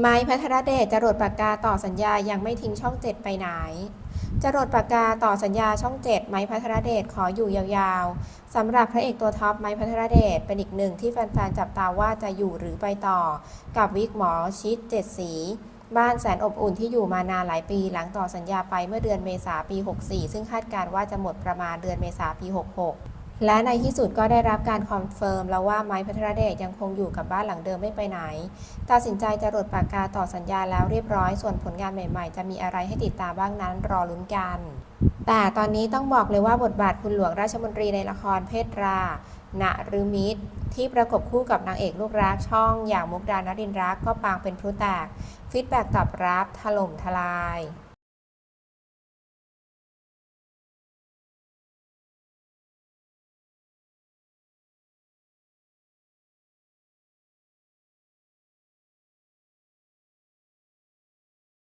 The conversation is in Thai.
ไม้พัทรเดชจรดปากกาต่อสัญญายังไม่ทิ้งช่องเจ็ดไปไหนจรดปากกาต่อสัญญาช่องเจ็ดไม้พัทรเดชขออยู่ยาวๆสำหรับพระเอกตัวท็อปไม้พัทรเดชเป็นอีกหนึ่งที่แฟนๆจับตาว่าจะอยู่หรือไปต่อ กับวิกหมอชิดเจ็ดสีบ้านแสนอบอุ่นที่อยู่มานานหลายปีหลังต่อสัญญาไปเมื่อเดือนเมษาปี 64 ซึ่งคาดการณ์ว่าจะหมดประมาณเดือนเมษาปี 66 และในที่สุดก็ได้รับการคอนเฟิร์มแล้วว่าไม้พัทรเดชยังคงอยู่กับบ้านหลังเดิมไม่ไปไหน ตัดสินใจจะรดปากกาต่อสัญญาแล้วเรียบร้อย ส่วนผลงานใหม่ๆ จะมีอะไรให้ติดตามบ้างนั้นรอลุ้นกัน แต่ตอนนี้ต้องบอกเลยว่าบทบาทคุณหลวงราชมนตรีในละครเพศราณฤมิตรที่ประกบคู่กับนางเอกลูกรักช่องอย่างมุกดานรินรักก็ปางเป็นพลุแตกฟีดแบ็กตอบรับถล่มทลาย